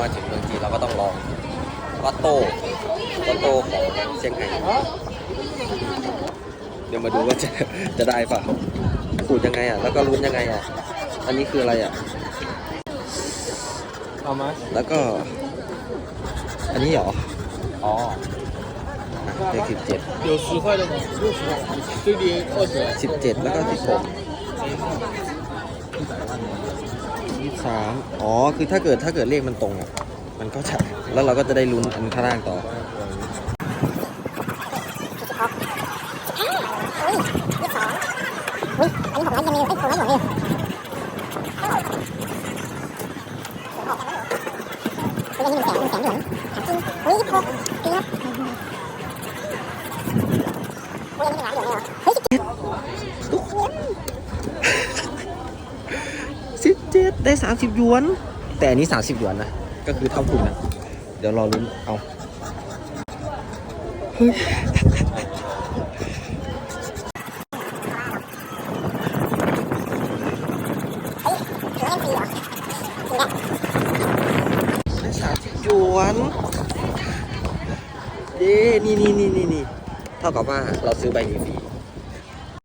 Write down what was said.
มาถึงเมืองจีนเราก็ต้องลองลอตโต้ลอตโต้ของเซี่ยงไฮ้เดี๋ยวมาดูว่าจะ จะได้เปล่าขูดยังไงอ่ะ แล้วก็ลุ้นยังไงอ่ะ อันนี้คืออะไรอ่ะ 好吗？ แล้วก็ อันนี้เหรอ 哦， เลขสิบเจ็ด 有十块的吗？六十块，最低二十。 สิบเจ็ดแล้วก็สิบหก สามอ๋อ คือถ้าเกิดถ้าเกิดเลขมันตรงอะ มันก็จะ แล้วเราก็จะได้ลุ้นอันข้างล่างต่ออุ้ยอันนี้หกร้อยเยนเลยเอ้ยหกร้อยหยวนเลยคืออันนี้หนึ่งแสนหนึ่งแสนหยวนถามจริงอุ้ยยี่สิบหกเกือบอุ้ยอันนี้หนึ่งล้านหยวนเลยเหรอเฮ้ยทุก สิบเจ็ดได้สามสิบหยวน แต่อันนี้สามสิบหยวนนะ ก็คือเท่าทุนนะ เดี๋ยวรอลุ้น เอา เฮ้ยหรอจริงแหละได้สามสิบหยวนเย้นี่นี่นี่นี่เท่ากับว่าเราซื้อใบนี้ฟรี